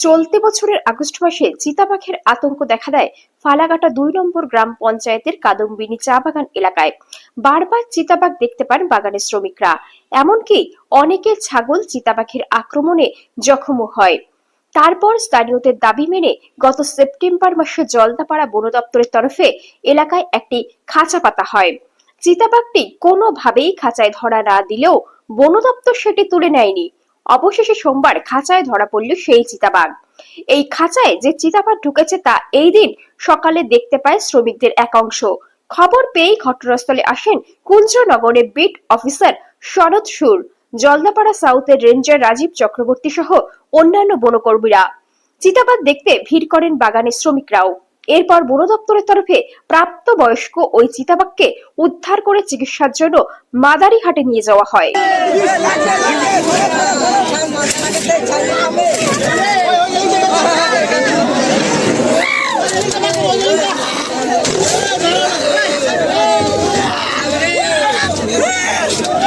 চলতি বছরের আগস্ট মাসে চিতাবাঘের আতঙ্ক দেখা দেয় ফালাকাটা দুই নম্বর গ্রাম পঞ্চায়েতের কাদম্বিনী চা বাগান এলাকায়। বারবার চিতাবাঘ দেখতে পান বাগানের শ্রমিকরা। এমনকি অনেকে ছাগল চিতাবাঘের আক্রমণে জখমও হয়। তারপর স্থানীয়দের দাবি মেনে গত সেপ্টেম্বর মাসে জলদাপাড়া বন দপ্তরের তরফে এলাকায় একটি খাঁচা পাতা হয়। চিতাবাঘটি কোনোভাবেই খাঁচায় ধরা না দিলেও বন দপ্তর সেটি তুলে নেয়নি। অবশেষে সোমবার খাঁচায় ধরা পড়ল সেই চিতাবাঘ এই খাঁচায় যে চিতাবাঘ ঢুকেছে তা এই দিন সকালে দেখতে পায় শ্রমিকদের এক অংশ খবর পেয়েই ঘটনাস্থলে আসেন কুঞ্জনগরের বিট অফিসার শরৎ সুর জলদাপাড়া সাউথের রেঞ্জার রাজীব চক্রবর্তী সহ অন্যান্য বনকর্মীরা চিতাবাঘ দেখতে ভিড় করেন বাগানের শ্রমিকরাও এরপর বন দপ্তরের তরফে প্রাপ্ত বয়স্ক ওই চিতাবাঘকে উদ্ধার করে চিকিৎসার জন্য মাদারিহাটে নিয়ে যাওয়া হয়! Bye.